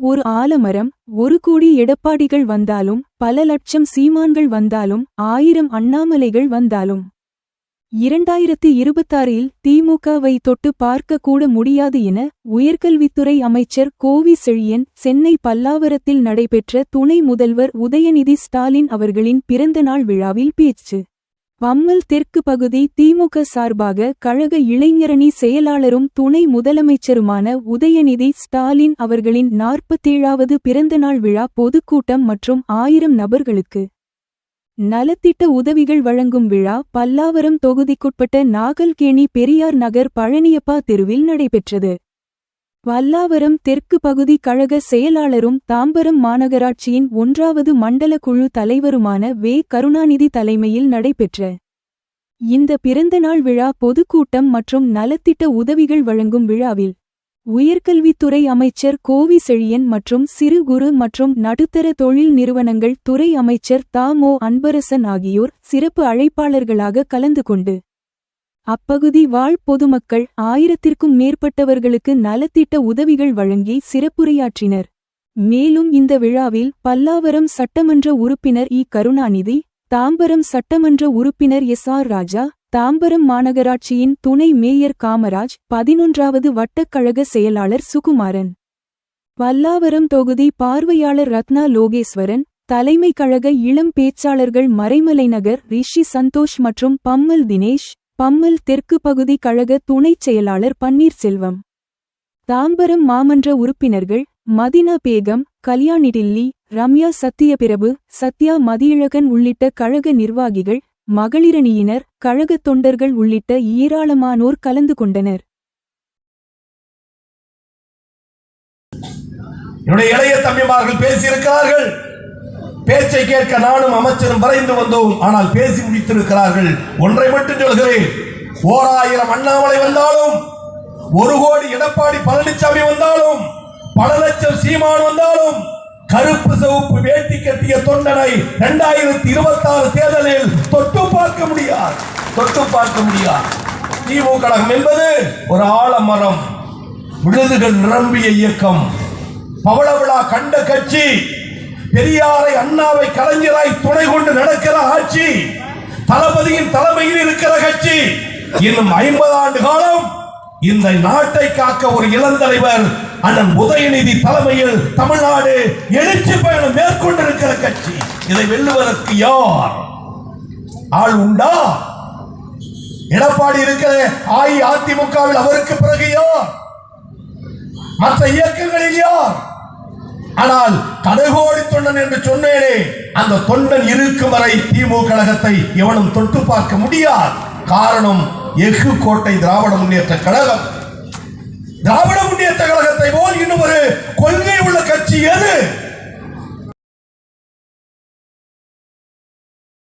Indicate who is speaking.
Speaker 1: ஒரு ஆலமரம் ஒரு கோடி எடப்பாடிகள் வந்தாலும் பல லட்சம் சீமான்கள் வந்தாலும் ஆயிரம் அண்ணாமலைகள் வந்தாலும். இரண்டாயிரத்து இருபத்தாறில் திமுகவை தொட்டு பார்க்க கூட முடியாது என உயர்கல்வித்துறை அமைச்சர் கோவி செழியன் சென்னை பல்லாவரத்தில் நடைபெற்ற துணை முதல்வர் உதயநிதி ஸ்டாலின் அவர்களின் பிறந்தநாள் விழாவில் பேச்சு. பம்மல் தெற்கு பகுதி திமுக சார்பாக கழக இளைஞரணி செயலாளரும் துணை முதலமைச்சருமான உதயநிதி ஸ்டாலின் அவர்களின் நாற்பத்தேழாவது பிறந்தநாள் விழா பொதுக்கூட்டம் மற்றும் ஆயிரம் நபர்களுக்கு நலத்திட்ட உதவிகள் வழங்கும் விழா பல்லாவரம் தொகுதிக்குட்பட்ட நாகல்கேணி பெரியார் நகர் பழனியப்பா தெருவில் நடைபெற்றது. வல்லாவரம் தெற்கு பகுதி கழக செயலாளரும் தாம்பரம் மாநகராட்சியின் ஒன்றாவது மண்டல குழு தலைவருமான வே. கருணாநிதி தலைமையில் நடைபெற்ற இந்த பிறந்தநாள் விழா பொதுக்கூட்டம் மற்றும் நலத்திட்ட உதவிகள் வழங்கும் விழாவில் உயர்கல்வித்துறை அமைச்சர் கோவி செழியன் மற்றும் சிறு குறு மற்றும் நடுத்தர தொழில் நிறுவனங்கள் துறை அமைச்சர் தாமோ அன்பரசன் ஆகியோர் சிறப்பு அழைப்பாளர்களாக கலந்து கொண்டு அப்பகுதி வாழ் பொதுமக்கள் ஆயிரத்திற்கும் மேற்பட்டவர்களுக்கு நலத்திட்ட உதவிகள் வழங்கி சிறப்புரையாற்றினர். மேலும் இந்த விழாவில் பல்லாவரம் சட்டமன்ற உறுப்பினர் இ. கருணாநிதி தாம்பரம் சட்டமன்ற உறுப்பினர் எஸ். ஆர். ராஜா தாம்பரம் மாநகராட்சியின் துணை மேயர் காமராஜ் பதினொன்றாவது வட்டக்கழக செயலாளர் சுகுமாரன். பல்லாவரம் தொகுதி பார்வையாளர் ரத்னா லோகேஸ்வரன் தலைமை கழக இளம் பேச்சாளர்கள் மறைமலைநகர் ரிஷி சந்தோஷ் மற்றும் பம்மல் தினேஷ் பம்மல் தெற்கு பகுதி கழக துணைச் செயலாளர் பன்னீர்செல்வம். தாம்பரம் மாமன்ற உறுப்பினர்கள் மதினா பேகம் கல்யாணி டில்லி ரம்யா சத்தியபிரபு சத்யா மதியழகன் உள்ளிட்ட கழக நிர்வாகிகள் மகளிரணியினர் கழகத் தொண்டர்கள் உள்ளிட்ட ஏராளமானோர் கலந்து கொண்டனர்.
Speaker 2: என்னுடைய இளைய தம்பிமார்கள் பேசியிருக்கிறார்கள். பேச்சை கேட்க நானும் அமைச்சரும் வரைந்து வந்தோம். ஆனால் பேசி முடித்திருக்கிறார்கள். ஒன்றை மட்டும் சொல்கிறேன். ஓர் ஆயிரம் அண்ணாமலை வந்தாலும் ஒரு கோடி எடப்பாடி பழனிசாமி வந்தாலும் பல லட்சம் சீமான் வந்தாலும் கருப்பு சிவப்பு வேட்டி கட்டிய தொண்டனை இரண்டாயிரத்தி இருபத்தி ஆறு தேர்தலில் தொட்டு பார்க்க முடியாது. தொட்டு பார்க்க முடியாது. திமுக கழகம் என்பது ஒரு ஆலமரம். விழுதுகள் நிரம்பிய இயக்கம். பவள விழா கண்ட கட்சி பெரியாரை அண்ணாவை கலைஞராய் துணை கொண்டு நடக்கிற ஆட்சி தளபதியின் தலைமையில் இருக்கிற கட்சி இன்னும் ஐம்பது ஆண்டு காலம் இந்த நாட்டை காக்க ஒரு இளந்தலைவர் அண்ணன் உதயநிதி தலைமையில் தமிழ்நாடு எழுச்சி பயணம் மேற்கொண்டிருக்கிற கட்சி. இதை வெல்லுவதற்கு யார் ஆள் உண்டா? எடப்பாடி இருக்கிற அஇஅதிமுகவில் அவருக்கு பிறகு யார்? மற்ற இயக்கங்களில் யார்? ஆனால் கடுகோடி தொண்டன் என்று சொன்னேனே அந்த தொண்டன் இருக்கும் வரை திமுக கழகத்தை எவனும் தொட்டு பார்க்க முடியாது. காரணம் எஃகு கோட்டை திராவிட முன்னேற்ற கழகம். திராவிட முன்னேற்ற கழகத்தை போல் இன்னும் ஒரு கொள்கை உள்ள கட்சி எது?